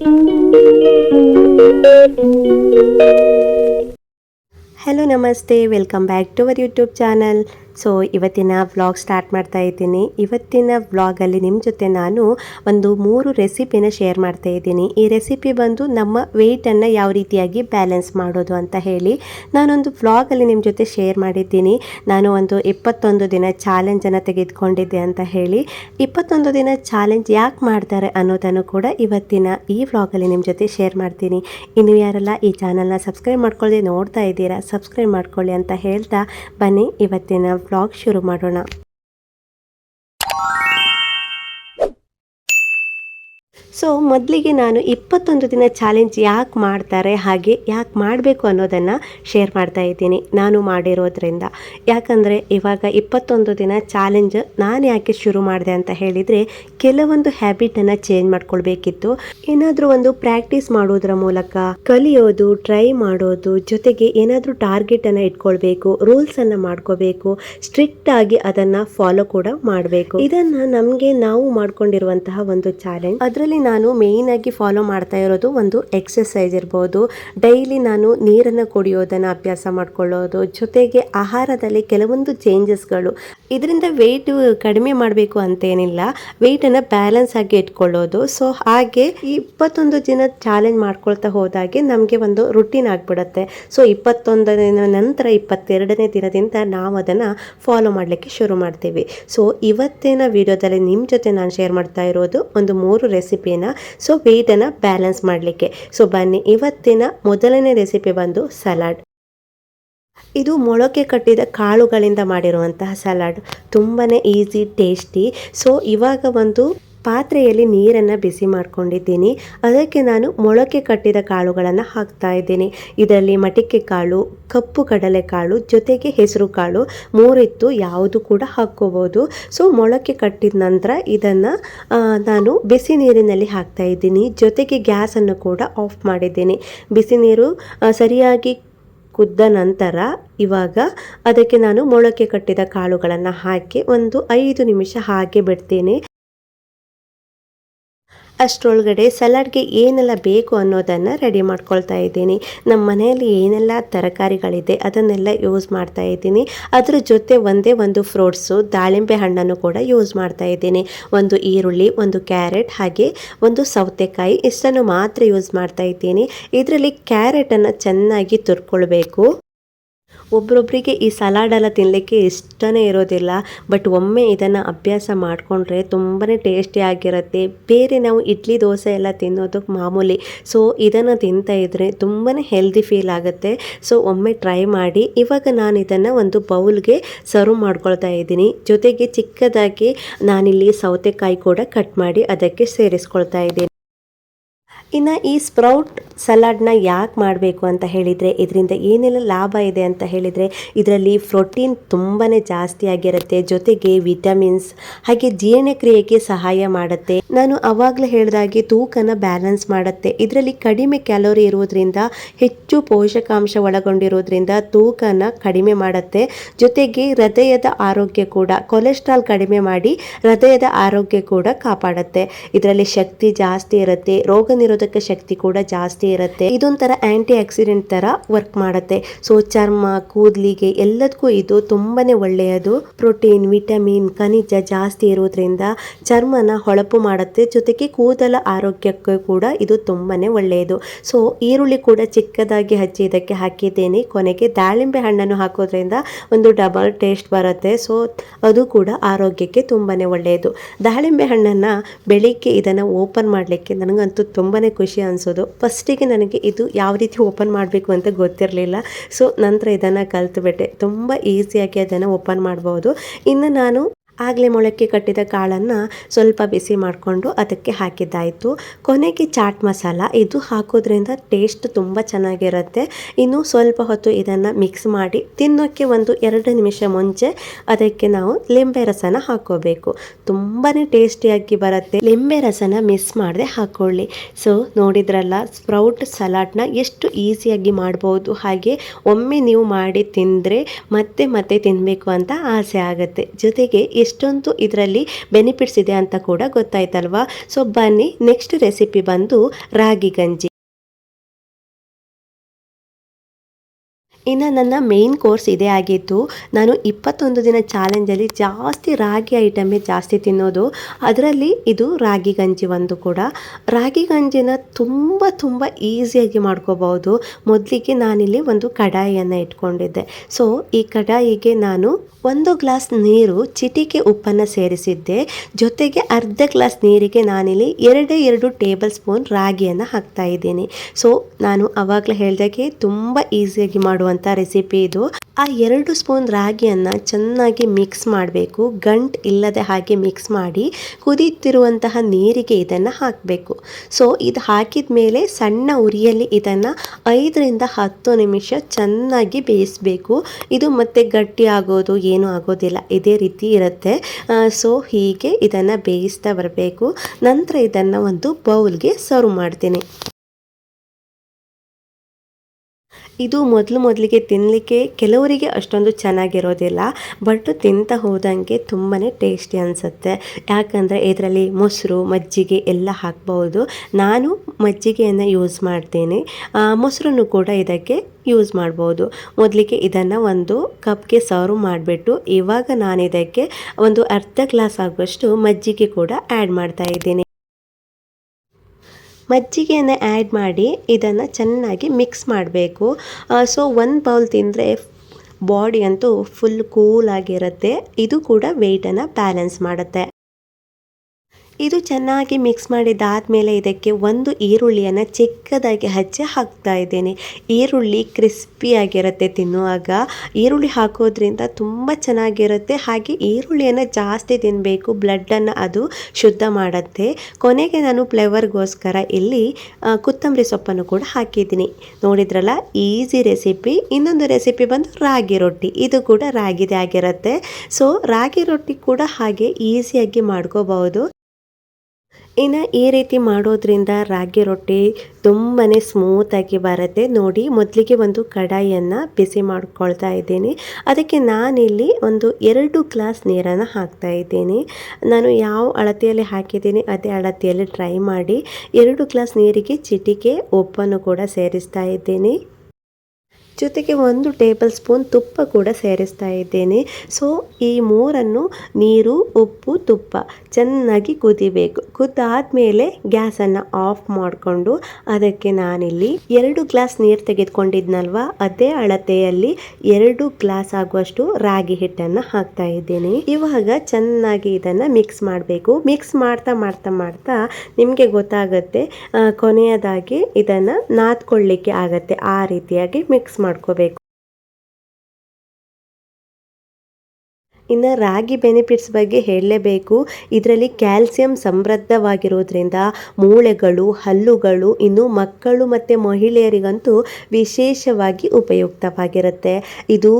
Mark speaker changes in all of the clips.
Speaker 1: Hello नमस्ते welcome back to our YouTube channel so ಇವತ್ತಿನ vlog start ಮಾಡ್ತಾ ಇದ್ದೀನಿ. ಇವತ್ತಿನ ವ್ಲಾಗಲ್ಲಿ ನಿಮ್ಮ ಜೊತೆ ನಾನು ಒಂದು ಮೂರು ರೆಸಿಪಿನ ಶೇರ್ ಮಾಡ್ತಾ ಇದ್ದೀನಿ. ಈ ರೆಸಿಪಿ ಬಂದು ನಮ್ಮ ವೆಯ್ಟನ್ನು ಯಾವ ರೀತಿಯಾಗಿ ಬ್ಯಾಲೆನ್ಸ್ ಮಾಡೋದು ಅಂತ ಹೇಳಿ ನಾನೊಂದು ವ್ಲಾಗಲ್ಲಿ ನಿಮ್ಮ ಜೊತೆ ಶೇರ್ ಮಾಡಿದ್ದೀನಿ. ನಾನು ಒಂದು ಇಪ್ಪತ್ತೊಂದು ದಿನ ಚಾಲೆಂಜನ್ನು ತೆಗೆದುಕೊಂಡಿದ್ದೆ ಅಂತ ಹೇಳಿ. ಇಪ್ಪತ್ತೊಂದು ದಿನ ಚಾಲೆಂಜ್ ಯಾಕೆ ಮಾಡ್ತಾರೆ ಅನ್ನೋದನ್ನು ಕೂಡ ಇವತ್ತಿನ ಈ ವ್ಲಾಗಲ್ಲಿ ನಿಮ್ಮ ಜೊತೆ ಶೇರ್ ಮಾಡ್ತೀನಿ. ಇನ್ನು ಯಾರೆಲ್ಲ ಈ ಚಾನಲ್ನ ಸಬ್ಸ್ಕ್ರೈಬ್ ಮಾಡ್ಕೊಳ್ಳದೆ ನೋಡ್ತಾ ಇದ್ದೀರಾ ಸಬ್ಸ್ಕ್ರೈಬ್ ಮಾಡ್ಕೊಳ್ಳಿ ಅಂತ ಹೇಳ್ತಾ ಬನ್ನಿ ಇವತ್ತಿನ ವ್ಲಾಗ್ ಶುರು ಮಾಡೋಣ. ಸೊ ಮೊದಲಿಗೆ ನಾನು ಇಪ್ಪತ್ತೊಂದು ದಿನ ಚಾಲೆಂಜ್ ಯಾಕೆ ಮಾಡ್ತಾರೆ, ಹಾಗೆ ಯಾಕೆ ಮಾಡಬೇಕು ಅನ್ನೋದನ್ನು ಶೇರ್ ಮಾಡ್ತಾ ಇದ್ದೀನಿ ನಾನು ಮಾಡಿರೋದ್ರಿಂದ. ಯಾಕಂದರೆ ಇವಾಗ ಇಪ್ಪತ್ತೊಂದು ದಿನ ಚಾಲೆಂಜ್ ನಾನು ಯಾಕೆ ಶುರು ಮಾಡಿದೆ ಅಂತ ಹೇಳಿದರೆ, ಕೆಲವೊಂದು ಹ್ಯಾಬಿಟನ್ನು ಚೇಂಜ್ ಮಾಡ್ಕೊಳ್ಬೇಕಿತ್ತು. ಏನಾದರೂ ಒಂದು ಪ್ರಾಕ್ಟೀಸ್ ಮಾಡೋದ್ರ ಮೂಲಕ ಕಲಿಯೋದು ಟ್ರೈ ಮಾಡೋದು, ಜೊತೆಗೆ ಏನಾದರೂ ಟಾರ್ಗೆಟನ್ನು ಇಟ್ಕೊಳ್ಬೇಕು ರೂಲ್ಸನ್ನು ಮಾಡ್ಕೋಬೇಕು ಸ್ಟ್ರಿಕ್ಟ್ ಆಗಿ ಅದನ್ನು ಫಾಲೋ ಕೂಡ ಮಾಡಬೇಕು. ಇದನ್ನು ನಮಗೆ ನಾವು ಮಾಡ್ಕೊಂಡಿರುವಂತಹ ಒಂದು ಚಾಲೆಂಜ್ ಅದರಲ್ಲಿ ನಾನು ಮೇಯ್ನಾಗಿ ಫಾಲೋ ಮಾಡ್ತಾ ಇರೋದು ಒಂದು ಎಕ್ಸಸೈಸ್ ಇರ್ಬೋದು. ಡೈಲಿ ನಾನು ನೀರನ್ನು ಕುಡಿಯೋದನ್ನು ಅಭ್ಯಾಸ ಮಾಡ್ಕೊಳ್ಳೋದು. ಜೊತೆಗೆ ಆಹಾರದಲ್ಲಿ ಕೆಲವೊಂದು ಚೇಂಜಸ್ಗಳು ಇದರಿಂದ ವೆಯ್ಟ್ ಕಡಿಮೆ ಮಾಡಬೇಕು ಅಂತೇನಿಲ್ಲ. ವೆಯ್ಟನ್ನು ಬ್ಯಾಲೆನ್ಸ್ ಆಗಿ ಇಟ್ಕೊಳ್ಳೋದು. ಸೊ ಹಾಗೆ ಇಪ್ಪತ್ತೊಂದು ದಿನ ಚಾಲೆಂಜ್ ಮಾಡ್ಕೊಳ್ತಾ ಹೋದಾಗೆ ನಮಗೆ ಒಂದು ರುಟೀನ್ ಆಗಿಬಿಡುತ್ತೆ. ಸೊ ಇಪ್ಪತ್ತೊಂದನ ದಿನ ನಂತರ ಇಪ್ಪತ್ತೆರಡನೇ ದಿನದಿಂದ ನಾವು ಅದನ್ನು ಫಾಲೋ ಮಾಡಲಿಕ್ಕೆ ಶುರು ಮಾಡ್ತೀವಿ. ಸೊ ಇವತ್ತಿನ ವಿಡಿಯೋದಲ್ಲಿ ನಿಮ್ಮ ಜೊತೆ ನಾನು ಶೇರ್ ಮಾಡ್ತಾ ಇರೋದು ಒಂದು ಮೂರು ರೆಸಿಪಿನ ಸೊ ವೆಯ್ಟನ್ನು ಬ್ಯಾಲೆನ್ಸ್ ಮಾಡಲಿಕ್ಕೆ. ಸೊ ಬನ್ನಿ, ಇವತ್ತಿನ ಮೊದಲನೇ ರೆಸಿಪಿ ಬಂದು ಸಲಾಡ್ ಇದು ಮೊಳಕೆ ಕಟ್ಟಿದ ಕಾಳುಗಳಿಂದ ಮಾಡಿರುವಂತಹ ಸಲಾಡ್. ತುಂಬಾ ಈಸಿ, ಟೇಸ್ಟಿ. ಸೊ ಇವಾಗ ಒಂದು ಪಾತ್ರೆಯಲ್ಲಿ ನೀರನ್ನು ಬಿಸಿ ಮಾಡ್ಕೊಂಡಿದ್ದೀನಿ. ಅದಕ್ಕೆ ನಾನು ಮೊಳಕೆ ಕಟ್ಟಿದ ಕಾಳುಗಳನ್ನು ಹಾಕ್ತಾ ಇದ್ದೀನಿ. ಇದರಲ್ಲಿ ಮಟಿಕೆ ಕಾಳು, ಕಪ್ಪು ಕಡಲೆಕಾಳು, ಜೊತೆಗೆ ಹೆಸರು ಕಾಳು ಮೂರಿತ್ತು. ಯಾವುದು ಕೂಡ ಹಾಕ್ಕೋಬೋದು. ಸೊ ಮೊಳಕೆ ಕಟ್ಟಿದ ನಂತರ ಇದನ್ನು ನಾನು ಬಿಸಿ ನೀರಿನಲ್ಲಿ ಹಾಕ್ತಾ ಇದ್ದೀನಿ. ಜೊತೆಗೆ ಗ್ಯಾಸನ್ನು ಕೂಡ ಆಫ್ ಮಾಡಿದ್ದೀನಿ. ಬಿಸಿ ನೀರು ಸರಿಯಾಗಿ ಕುದ್ದ ನಂತರ ಇವಾಗ ಅದಕ್ಕೆ ನಾನು ಮೊಳಕೆ ಕಟ್ಟಿದ ಕಾಳುಗಳನ್ನು ಹಾಕಿ ಒಂದು ಐದು ನಿಮಿಷ ಹಾಗೆ ಬಿಡ್ತೀನಿ. ಅಷ್ಟರೊಳಗಡೆ ಸಲಾಡ್ಗೆ ಏನೆಲ್ಲ ಬೇಕು ಅನ್ನೋದನ್ನು ರೆಡಿ ಮಾಡ್ಕೊಳ್ತಾ ಇದ್ದೀನಿ. ನಮ್ಮ ಮನೆಯಲ್ಲಿ ಏನೆಲ್ಲ ತರಕಾರಿಗಳಿದೆ ಅದನ್ನೆಲ್ಲ ಯೂಸ್ ಮಾಡ್ತಾ ಇದ್ದೀನಿ. ಅದರ ಜೊತೆ ಒಂದೇ ಒಂದು ಫ್ರೂಟ್ಸು ದಾಳಿಂಬೆ ಹಣ್ಣನ್ನು ಕೂಡ ಯೂಸ್ ಮಾಡ್ತಾ ಇದ್ದೀನಿ. ಒಂದು ಈರುಳ್ಳಿ, ಒಂದು ಕ್ಯಾರೆಟ್ ಹಾಗೆ ಒಂದು ಸೌತೆಕಾಯಿ ಇಷ್ಟನ್ನು ಮಾತ್ರ ಯೂಸ್ ಮಾಡ್ತಾ ಇದ್ದೀನಿ. ಇದರಲ್ಲಿ ಕ್ಯಾರೆಟನ್ನು ಚೆನ್ನಾಗಿ ತುರ್ಕೊಳ್ಬೇಕು. ಒಬ್ರೊಬ್ರಿಗೆ ಈ ಸಲಾಡ್ ಎಲ್ಲ ತಿನ್ನಲಿಕ್ಕೆ ಇಷ್ಟನೇ ಇರೋದಿಲ್ಲ ಬಟ್ ಒಮ್ಮೆ ಇದನ್ನು ಅಭ್ಯಾಸ ಮಾಡಿಕೊಂಡ್ರೆ ತುಂಬಾ ಟೇಸ್ಟಿ ಆಗಿರುತ್ತೆ. ಬೇರೆ ನಾವು ಇಡ್ಲಿ ದೋಸೆ ಎಲ್ಲ ತಿನ್ನೋದು ಮಾಮೂಲಿ. ಸೊ ಇದನ್ನು ತಿಂತಾ ಇದ್ರೆ ತುಂಬಾ ಹೆಲ್ದಿ ಫೀಲ್ ಆಗುತ್ತೆ. ಸೊ ಒಮ್ಮೆ ಟ್ರೈ ಮಾಡಿ. ಇವಾಗ ನಾನು ಇದನ್ನು ಒಂದು ಬೌಲ್ಗೆ ಸರ್ವ್ ಮಾಡ್ಕೊಳ್ತಾ ಇದ್ದೀನಿ. ಜೊತೆಗೆ ಚಿಕ್ಕದಾಗಿ ನಾನಿಲ್ಲಿ ಸೌತೆಕಾಯಿ ಕೂಡ ಕಟ್ ಮಾಡಿ ಅದಕ್ಕೆ ಸೇರಿಸ್ಕೊಳ್ತಾ ಇದ್ದೀನಿ. ಇನ್ನು ಈ ಸ್ಪ್ರೌಟ್ ಸಲಾಡ್ನ ಯಾಕೆ ಮಾಡಬೇಕು ಅಂತ ಹೇಳಿದರೆ, ಇದರಿಂದ ಏನೆಲ್ಲ ಲಾಭ ಇದೆ ಅಂತ ಹೇಳಿದರೆ, ಇದರಲ್ಲಿ ಪ್ರೋಟೀನ್ ತುಂಬಾ ಜಾಸ್ತಿ ಆಗಿರುತ್ತೆ, ಜೊತೆಗೆ ವಿಟಮಿನ್ಸ್, ಹಾಗೆ ಜೀರ್ಣಕ್ರಿಯೆಗೆ ಸಹಾಯ ಮಾಡುತ್ತೆ. ನಾನು ಅವಾಗಲೇ ಹೇಳಿದಾಗೆ ತೂಕನ ಬ್ಯಾಲೆನ್ಸ್ ಮಾಡುತ್ತೆ. ಇದರಲ್ಲಿ ಕಡಿಮೆ ಕ್ಯಾಲೋರಿ ಇರೋದ್ರಿಂದ, ಹೆಚ್ಚು ಪೋಷಕಾಂಶ ಒಳಗೊಂಡಿರೋದ್ರಿಂದ ತೂಕನ ಕಡಿಮೆ ಮಾಡುತ್ತೆ. ಜೊತೆಗೆ ಹೃದಯದ ಆರೋಗ್ಯ ಕೂಡ, ಕೊಲೆಸ್ಟ್ರಾಲ್ ಕಡಿಮೆ ಮಾಡಿ ಹೃದಯದ ಆರೋಗ್ಯ ಕೂಡ ಕಾಪಾಡುತ್ತೆ. ಇದರಲ್ಲಿ ಶಕ್ತಿ ಜಾಸ್ತಿ ಇರುತ್ತೆ, ರೋಗ ನಿರೋಧಕ ಶಕ್ತಿ ಕೂಡ ಜಾಸ್ತಿ ಇರುತ್ತೆ. ಇದೊಂಥರ ಆಂಟಿ ಆಕ್ಸಿಡೆಂಟ್ ತರ ವರ್ಕ್ ಮಾಡುತ್ತೆ. ಸೊ ಚರ್ಮ, ಕೂದಲಿಗೆ ಎಲ್ಲದಕ್ಕೂ ಇದು ತುಂಬಾನೇ ಒಳ್ಳೆಯದು. ಪ್ರೋಟೀನ್ ವಿಟಮಿನ್ ಖನಿಜ ಜಾಸ್ತಿ ಇರೋದ್ರಿಂದ ಚರ್ಮನ ಹೊಳಪು ಮಾಡುತ್ತೆ. ಜೊತೆಗೆ ಕೂದಲ ಆರೋಗ್ಯಕ್ಕೆ ಕೂಡ ಇದು ತುಂಬಾನೇ ಒಳ್ಳೆಯದು. ಸೊ ಈರುಳ್ಳಿ ಕೂಡ ಚಿಕ್ಕದಾಗಿ ಹಚ್ಚಿ ಇದಕ್ಕೆ ಹಾಕಿದ್ದೇನೆ. ಕೊನೆಗೆ ದಾಳಿಂಬೆ ಹಣ್ಣನ್ನು ಹಾಕೋದ್ರಿಂದ ಒಂದು ಡಬಲ್ ಟೇಸ್ಟ್ ಬರುತ್ತೆ. ಸೊ ಅದು ಕೂಡ ಆರೋಗ್ಯಕ್ಕೆ ತುಂಬಾನೇ ಒಳ್ಳೆಯದು. ದಾಳಿಂಬೆ ಹಣ್ಣನ್ನು ಬೆಳಿಗ್ಗೆ ಇದನ್ನು ಓಪನ್ ಮಾಡಲಿಕ್ಕೆ ನನಗಂತೂ ತುಂಬಾ ಖುಷಿ ಅನಿಸೋದು. ಫಸ್ಟಿಗೆ ನನಗೆ ಇದು ಯಾವ ರೀತಿ ಓಪನ್ ಮಾಡಬೇಕು ಅಂತ ಗೊತ್ತಿರಲಿಲ್ಲ. ಸೊ ನಂತರ ಇದನ್ನು ಕಲ್ತುಬಿಟ್ಟೆ. ತುಂಬ ಈಸಿಯಾಗಿ ಅದನ್ನು ಓಪನ್ ಮಾಡ್ಬೋದು. ಇನ್ನು ನಾನು ಆಗಲೇ ಮೊಳಕೆ ಕಟ್ಟಿದ ಕಾಳನ್ನು ಸ್ವಲ್ಪ ಬಿಸಿ ಮಾಡಿಕೊಂಡು ಅದಕ್ಕೆ ಹಾಕಿದ್ದಾಯಿತು. ಕೊನೆಗೆ ಚಾಟ್ ಮಸಾಲ. ಇದು ಹಾಕೋದ್ರಿಂದ ಟೇಸ್ಟ್ ತುಂಬ ಚೆನ್ನಾಗಿರುತ್ತೆ. ಇನ್ನು ಸ್ವಲ್ಪ ಹೊತ್ತು ಇದನ್ನು ಮಿಕ್ಸ್ ಮಾಡಿ ತಿನ್ನೋಕ್ಕೆ ಒಂದು ಎರಡು ನಿಮಿಷ ಮುಂಚೆ ಅದಕ್ಕೆ ನಾವು ಲಿಂಬೆ ರಸನ ಹಾಕೋಬೇಕು. ತುಂಬಾ ಟೇಸ್ಟಿಯಾಗಿ ಬರುತ್ತೆ. ಲಿಂಬೆ ರಸನ ಮಿಸ್ ಮಾಡದೆ ಹಾಕ್ಕೊಳ್ಳಿ ಸೊ ನೋಡಿದ್ರಲ್ಲ, ಸ್ಪ್ರೌಟ್ ಸಲಾಡ್ನ ಎಷ್ಟು ಈಸಿಯಾಗಿ ಮಾಡ್ಬೋದು. ಹಾಗೆ ಒಮ್ಮೆ ನೀವು ಮಾಡಿ ತಿಂದರೆ ಮತ್ತೆ ಮತ್ತೆ ತಿನ್ನಬೇಕು ಅಂತ ಆಸೆ ಆಗುತ್ತೆ. ಜೊತೆಗೆ ಎಷ್ಟೊಂದು ಇದರಲ್ಲಿ ಬೆನಿಫಿಟ್ಸ್ ಇದೆ ಅಂತ ಕೂಡ ಗೊತ್ತಾಯ್ತಲ್ವಾ? ಸೊ ಬನ್ನಿ ನೆಕ್ಸ್ಟ್ ರೆಸಿಪಿ ಬಂದು ರಾಗಿ ಗಂಜಿ. ಇನ್ನು ನನ್ನ ಮೇಯ್ನ್ ಕೋರ್ಸ್ ಇದೇ ಆಗಿತ್ತು ನಾನು ಇಪ್ಪತ್ತೊಂದು ದಿನ ಚಾಲೆಂಜಲ್ಲಿ ಜಾಸ್ತಿ ರಾಗಿ ಐಟಮೇ ಜಾಸ್ತಿ ತಿನ್ನೋದು. ಅದರಲ್ಲಿ ಇದು ರಾಗಿ ಗಂಜಿ ಒಂದು ಕೂಡ. ರಾಗಿ ಗಂಜಿನ ತುಂಬ ತುಂಬ ಈಸಿಯಾಗಿ ಮಾಡ್ಕೋಬಹುದು. ಮೊದಲಿಗೆ ನಾನಿಲ್ಲಿ ಒಂದು ಕಡಾಯಿಯನ್ನು ಇಟ್ಕೊಂಡಿದ್ದೆ. ಸೊ ಈ ಕಡಾಯಿಗೆ ನಾನು ಒಂದು ಗ್ಲಾಸ್ ನೀರು ಚಿಟಿಕೆ ಉಪ್ಪನ್ನು ಸೇರಿಸಿದ್ದೆ. ಜೊತೆಗೆ ಅರ್ಧ ಗ್ಲಾಸ್ ನೀರಿಗೆ ನಾನಿಲ್ಲಿ ಎರಡೇ ಎರಡು ಟೇಬಲ್ ಸ್ಪೂನ್ ರಾಗಿಯನ್ನು ಹಾಕ್ತಾ ಇದ್ದೀನಿ. ಸೊ ನಾನು ಆವಾಗಲೇ ಹೇಳಿದಾಗೆ ತುಂಬ ಈಸಿಯಾಗಿ ಮಾಡುವಂಥ ರೆಸಿಪಿ ಇದು. ಆ ಎರಡು ಸ್ಪೂನ್ ರಾಗಿಯನ್ನು ಚೆನ್ನಾಗಿ ಮಿಕ್ಸ್ ಮಾಡಬೇಕು. ಗಂಟ್ ಇಲ್ಲದೆ ಹಾಗೆ ಮಿಕ್ಸ್ ಮಾಡಿ ಕುದೀತಿರುವಂತಹ ನೀರಿಗೆ ಇದನ್ನು ಹಾಕಬೇಕು. ಸೊ ಇದು ಹಾಕಿದ ಮೇಲೆ ಸಣ್ಣ ಉರಿಯಲ್ಲಿ ಇದನ್ನು ಐದರಿಂದ ಹತ್ತು ನಿಮಿಷ ಚೆನ್ನಾಗಿ ಬೇಯಿಸಬೇಕು. ಇದು ಮತ್ತೆ ಗಟ್ಟಿ ಆಗೋದು ಏನೂ ಆಗೋದಿಲ್ಲ. ಇದೇ ರೀತಿ ಇರುತ್ತೆ. ಸೊ ಹೀಗೆ ಇದನ್ನು ಬೇಯಿಸ್ತಾ ಬರಬೇಕು. ನಂತರ ಇದನ್ನು ಒಂದು ಬೌಲ್ಗೆ ಸರ್ವ್ ಮಾಡ್ತೀನಿ. ಇದು ಮೊದಲು ಮೊದಲಿಗೆ ತಿನ್ನಲಿಕ್ಕೆ ಕೆಲವರಿಗೆ ಅಷ್ಟೊಂದು ಚೆನ್ನಾಗಿರೋದಿಲ್ಲ ಬಟ್ ತಿಂತ ಹೋದಂಗೆ ತುಂಬಾ ಟೇಸ್ಟಿ ಅನಿಸುತ್ತೆ. ಯಾಕಂದರೆ ಇದರಲ್ಲಿ ಮೊಸರು, ಮಜ್ಜಿಗೆ ಎಲ್ಲ ಹಾಕ್ಬೋದು ನಾನು ಮಜ್ಜಿಗೆಯನ್ನು ಯೂಸ್ ಮಾಡ್ತೀನಿ. ಮೊಸರನ್ನು ಕೂಡ ಇದಕ್ಕೆ ಯೂಸ್ ಮಾಡ್ಬೋದು ಮೊದಲಿಗೆ ಇದನ್ನು ಒಂದು ಕಪ್ಗೆ ಸರ್ವ್ ಮಾಡಿಬಿಟ್ಟು, ಇವಾಗ ನಾನು ಇದಕ್ಕೆ ಒಂದು ಅರ್ಧ ಗ್ಲಾಸ್ ಆಗುವಷ್ಟು ಮಜ್ಜಿಗೆ ಕೂಡ ಆ್ಯಡ್ ಮಾಡ್ತಾ ಇದ್ದೀನಿ. ಮಜ್ಜಿಗೆಯನ್ನು ಆ್ಯಡ್ ಮಾಡಿ ಇದನ್ನು ಚೆನ್ನಾಗಿ ಮಿಕ್ಸ್ ಮಾಡಬೇಕು. ಸೊ ಒಂದು ಬೌಲ್ ತಿಂದರೆ ಬಾಡಿ ಅಂತೂ ಫುಲ್ ಕೂಲಾಗಿರುತ್ತೆ ಇದು ಕೂಡ ವೆಯ್ಟನ್ನು ಬ್ಯಾಲೆನ್ಸ್ ಮಾಡುತ್ತೆ. ಇದು ಚೆನ್ನಾಗಿ ಮಿಕ್ಸ್ ಮಾಡಿದ್ದಾದಮೇಲೆ ಇದಕ್ಕೆ ಒಂದು ಈರುಳ್ಳಿಯನ್ನು ಚಿಕ್ಕದಾಗಿ ಹಚ್ಚಿ ಹಾಕ್ತಾ ಇದ್ದೇನೆ. ಈರುಳ್ಳಿ ಕ್ರಿಸ್ಪಿಯಾಗಿರುತ್ತೆ ತಿನ್ನುವಾಗ. ಈರುಳ್ಳಿ ಹಾಕೋದ್ರಿಂದ ತುಂಬ ಚೆನ್ನಾಗಿರುತ್ತೆ. ಹಾಗೆ ಈರುಳ್ಳಿಯನ್ನು ಜಾಸ್ತಿ ತಿನ್ನಬೇಕು ಬ್ಲಡ್ಡನ್ನು ಅದು ಶುದ್ಧ ಮಾಡುತ್ತೆ. ಕೊನೆಗೆ ನಾನು ಫ್ಲೇವರ್ಗೋಸ್ಕರ ಇಲ್ಲಿ ಕೊತ್ತಂಬರಿ ಸೊಪ್ಪನ್ನು ಕೂಡ ಹಾಕಿದ್ದೀನಿ. ನೋಡಿದ್ರಲ್ಲ, ಈಸಿ ರೆಸಿಪಿ. ಇನ್ನೊಂದು ರೆಸಿಪಿ ಬಂದು ರಾಗಿ ರೊಟ್ಟಿ. ಇದು ಕೂಡ ರಾಗಿದೇ ಆಗಿರುತ್ತೆ. ಸೊ ರಾಗಿ ರೊಟ್ಟಿ ಕೂಡ ಹಾಗೆ ಈಸಿಯಾಗಿ ಮಾಡ್ಕೋಬಹುದು. ಇನ್ನು ಈ ರೀತಿ ಮಾಡೋದ್ರಿಂದ ರಾಗಿ ರೊಟ್ಟಿ ತುಂಬಾ ಸ್ಮೂತಾಗಿ ಬರುತ್ತೆ. ನೋಡಿ, ಮೊದಲಿಗೆ ಒಂದು ಕಡಾಯಿಯನ್ನು ಬಿಸಿ ಮಾಡ್ಕೊಳ್ತಾ ಇದ್ದೀನಿ. ಅದಕ್ಕೆ ನಾನಿಲ್ಲಿ ಒಂದು ಎರಡು ಗ್ಲಾಸ್ ನೀರನ್ನು ಹಾಕ್ತಾ ಇದ್ದೀನಿ. ನಾನು ಯಾವ ಅಳತೆಯಲ್ಲಿ ಹಾಕಿದ್ದೀನಿ ಅದೇ ಅಳತೆಯಲ್ಲಿ ಟ್ರೈ ಮಾಡಿ. ಎರಡು ಗ್ಲಾಸ್ ನೀರಿಗೆ ಚಿಟಿಕೆ, ಉಪ್ಪನ್ನು ಕೂಡ ಸೇರಿಸ್ತಾ ಇದ್ದೀನಿ. ಜೊತೆಗೆ ಒಂದು ಟೇಬಲ್ ಸ್ಪೂನ್ ತುಪ್ಪ ಕೂಡ ಸೇರಿಸ್ತಾ ಇದ್ದೇನೆ. ಸೊ ಈ ಮೂರನ್ನು ನೀರು, ಉಪ್ಪು, ತುಪ್ಪ ಚೆನ್ನಾಗಿ ಕುದಿಬೇಕು. ಕುದ್ದಾದ್ಮೇಲೆ ಗ್ಯಾಸನ್ನು ಆಫ್ ಮಾಡಿಕೊಂಡು ಅದಕ್ಕೆ ನಾನಿಲ್ಲಿ ಎರಡು ಗ್ಲಾಸ್ ನೀರು ತೆಗೆದುಕೊಂಡಿದ್ನಲ್ವ? ಅದೇ ಅಳತೆಯಲ್ಲಿ ಎರಡು ಗ್ಲಾಸ್ ಆಗುವಷ್ಟು ರಾಗಿ ಹಿಟ್ಟನ್ನು ಹಾಕ್ತಾ ಇದ್ದೇನೆ. ಇವಾಗ ಚೆನ್ನಾಗಿ ಇದನ್ನು ಮಿಕ್ಸ್ ಮಾಡಬೇಕು. ಮಿಕ್ಸ್ ಮಾಡ್ತಾ ಮಾಡ್ತಾ ಮಾಡ್ತಾ ನಿಮಗೆ ಗೊತ್ತಾಗುತ್ತೆ ಕೊನೆಯದಾಗಿ ಇದನ್ನು ನಾದ್ಕೊಳ್ಳಿಕ್ಕೆ ಆಗತ್ತೆ. ಆ ರೀತಿಯಾಗಿ ಮಿಕ್ಸ್ ಮಾಡ್ಕೋಬೇಕು. ಇನ್ನು ರಾಗಿ ಬೆನಿಫಿಟ್ಸ್ ಬಗ್ಗೆ ಹೇಳಲೇಬೇಕು. ಇದರಲ್ಲಿ ಕ್ಯಾಲ್ಸಿಯಂ ಸಮೃದ್ಧವಾಗಿರೋದ್ರಿಂದ ಮೂಳೆಗಳು, ಹಲ್ಲುಗಳು ಇನ್ನು ಮಕ್ಕಳು ಮತ್ತು ಮಹಿಳೆಯರಿಗಂತೂ ವಿಶೇಷವಾಗಿ ಉಪಯುಕ್ತವಾಗಿರುತ್ತೆ. ಇದು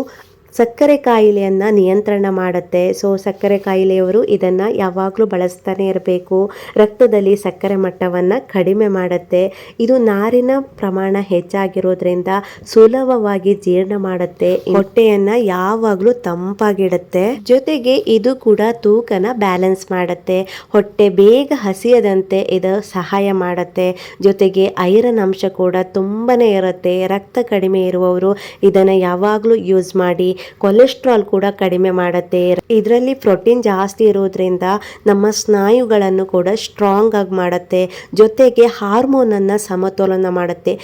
Speaker 1: ಸಕ್ಕರೆ ಕಾಯಿಲೆಯನ್ನು ನಿಯಂತ್ರಣ ಮಾಡುತ್ತೆ. ಸೊ ಸಕ್ಕರೆ ಕಾಯಿಲೆಯವರು ಇದನ್ನು ಯಾವಾಗಲೂ ಬಳಸ್ತಾನೆ ಇರಬೇಕು. ರಕ್ತದಲ್ಲಿ ಸಕ್ಕರೆ ಮಟ್ಟವನ್ನು ಕಡಿಮೆ ಮಾಡುತ್ತೆ. ಇದು ನಾರಿನ ಪ್ರಮಾಣ ಹೆಚ್ಚಾಗಿರೋದ್ರಿಂದ ಸುಲಭವಾಗಿ ಜೀರ್ಣ ಮಾಡುತ್ತೆ. ಹೊಟ್ಟೆಯನ್ನು ಯಾವಾಗಲೂ ತಂಪಾಗಿಡುತ್ತೆ. ಜೊತೆಗೆ ಇದು ಕೂಡ ತೂಕನ ಬ್ಯಾಲೆನ್ಸ್ ಮಾಡುತ್ತೆ. ಹೊಟ್ಟೆ ಬೇಗ ಹಸಿಯದಂತೆ ಇದು ಸಹಾಯ ಮಾಡುತ್ತೆ. ಜೊತೆಗೆ ಐರನ್ ಅಂಶ ಕೂಡ ತುಂಬನೇ ಇರುತ್ತೆ. ರಕ್ತ ಕಡಿಮೆ ಇರುವವರು ಇದನ್ನು ಯಾವಾಗಲೂ ಯೂಸ್ ಮಾಡಿ ಕೊಲೆಸ್ಟ್ರಾಲ್ ಕೂಡ ಕಡಿಮೆ ಮಾಡುತ್ತೆ. ಇದರಲ್ಲಿ ಪ್ರೋಟೀನ್ ಜಾಸ್ತಿ ಇರೋದ್ರಿಂದ ನಮ್ಮ ಸ್ನಾಯುಗಳನ್ನು ಕೂಡ ಸ್ಟ್ರಾಂಗ್ ಆಗಿ ಮಾಡುತ್ತೆ. ಜೊತೆಗೆ ಹಾರ್ಮೋನನ್ನು ಸಮತೋಲನ ಮಾಡುತ್ತೆ.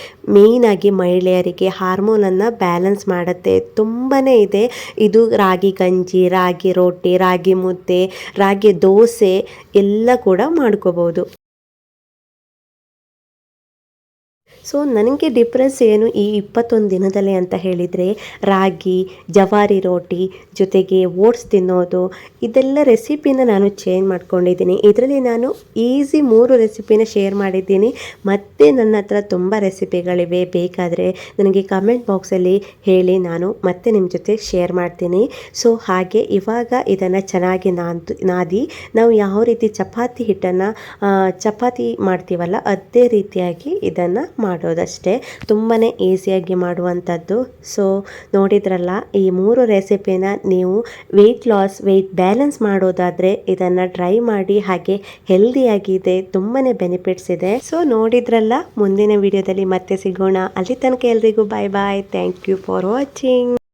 Speaker 1: ಆಗಿ ಮಹಿಳೆಯರಿಗೆ ಹಾರ್ಮೋನನ್ನು ಬ್ಯಾಲೆನ್ಸ್ ಮಾಡುತ್ತೆ. ತುಂಬಾ ಇದೆ. ಇದು ರಾಗಿ ಗಂಜಿ, ರಾಗಿ ರೊಟ್ಟಿ ರಾಗಿ ಮುದ್ದೆ, ರಾಗಿ ದೋಸೆ ಎಲ್ಲ ಕೂಡ ಮಾಡ್ಕೋಬೋದು ಸೊ ನನಗೆ ಡಿಫ್ರೆನ್ಸ್ ಏನು ಈ ಇಪ್ಪತ್ತೊಂದು ದಿನದಲ್ಲಿ ಅಂತ ಹೇಳಿದರೆ ರಾಗಿ, ಜವಾರಿ ರೋಟಿ ಜೊತೆಗೆ ಓಟ್ಸ್ ತಿನ್ನೋದು ಇದೆಲ್ಲ ರೆಸಿಪಿನ ನಾನು ಚೇಂಜ್ ಮಾಡ್ಕೊಂಡಿದ್ದೀನಿ. ಇದರಲ್ಲಿ ನಾನು ಈಸಿ ಮೂರು ರೆಸಿಪಿನ ಶೇರ್ ಮಾಡಿದ್ದೀನಿ. ಮತ್ತು ನನ್ನ ಹತ್ರ ತುಂಬ ರೆಸಿಪಿಗಳಿವೆ ಬೇಕಾದರೆ ನನಗೆ ಕಮೆಂಟ್ ಬಾಕ್ಸಲ್ಲಿ ಹೇಳಿ ನಾನು ಮತ್ತೆ ನಿಮ್ಮ ಜೊತೆ ಶೇರ್ ಮಾಡ್ತೀನಿ. ಸೊ ಹಾಗೆ ಇವಾಗ ಇದನ್ನು ಚೆನ್ನಾಗಿ ನಾದ್ ನಾದಿ. ನಾವು ಯಾವ ರೀತಿ ಚಪಾತಿ ಹಿಟ್ಟನ್ನು ಚಪಾತಿ ಮಾಡ್ತೀವಲ್ಲ ಅದೇ ರೀತಿಯಾಗಿ ಇದನ್ನು ಮಾಡಿ ಮಾಡೋದಷ್ಟೇ. ತುಂಬಾ ಈಸಿಯಾಗಿ ಮಾಡುವಂಥದ್ದು. ಸೊ ನೋಡಿದ್ರಲ್ಲ, ಈ ಮೂರು ರೆಸಿಪಿನ ನೀವು ವೆಯ್ಟ್ ಲಾಸ್ ವೆಯ್ಟ್ ಬ್ಯಾಲೆನ್ಸ್ ಮಾಡೋದಾದರೆ ಇದನ್ನು ಟ್ರೈ ಮಾಡಿ ಹಾಗೆ ಹೆಲ್ದಿಯಾಗಿದೆ ತುಂಬಾ ಬೆನಿಫಿಟ್ಸ್ ಇದೆ. ಸೊ ನೋಡಿದ್ರಲ್ಲ, ಮುಂದಿನ ವಿಡಿಯೋದಲ್ಲಿ ಮತ್ತೆ ಸಿಗೋಣ. ಅಲ್ಲಿ ತನಕ ಎಲ್ರಿಗೂ bye bye thank you for watching